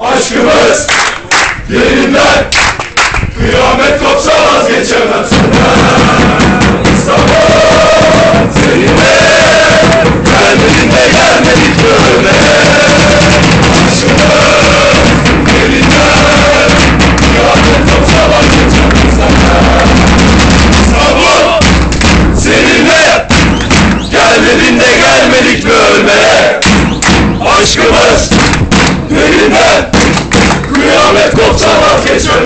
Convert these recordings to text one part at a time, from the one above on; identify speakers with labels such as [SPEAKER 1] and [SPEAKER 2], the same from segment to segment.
[SPEAKER 1] Aşkımız derinden kıyamet kopsa vazgeçemez. İstanbul seninle gelmediğinde gelmedik böyle. Aşkımız derinden kıyamet kopsa Aşkımız Cholo, Cholo,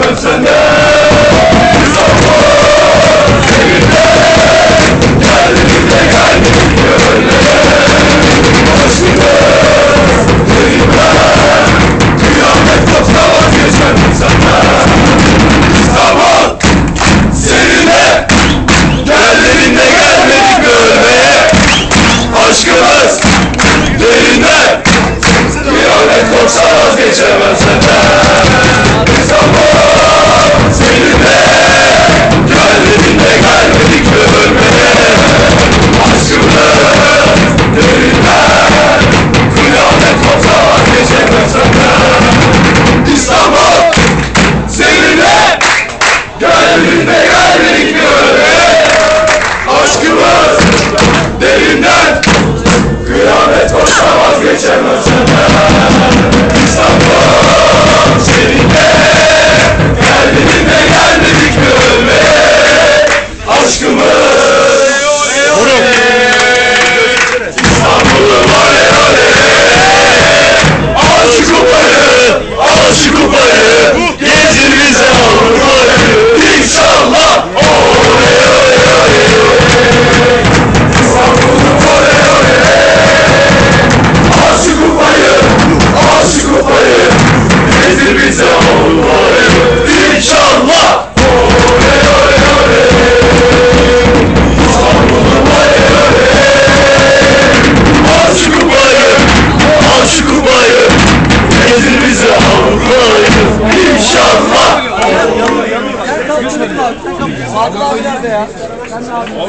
[SPEAKER 1] 감사합니다.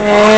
[SPEAKER 1] 어...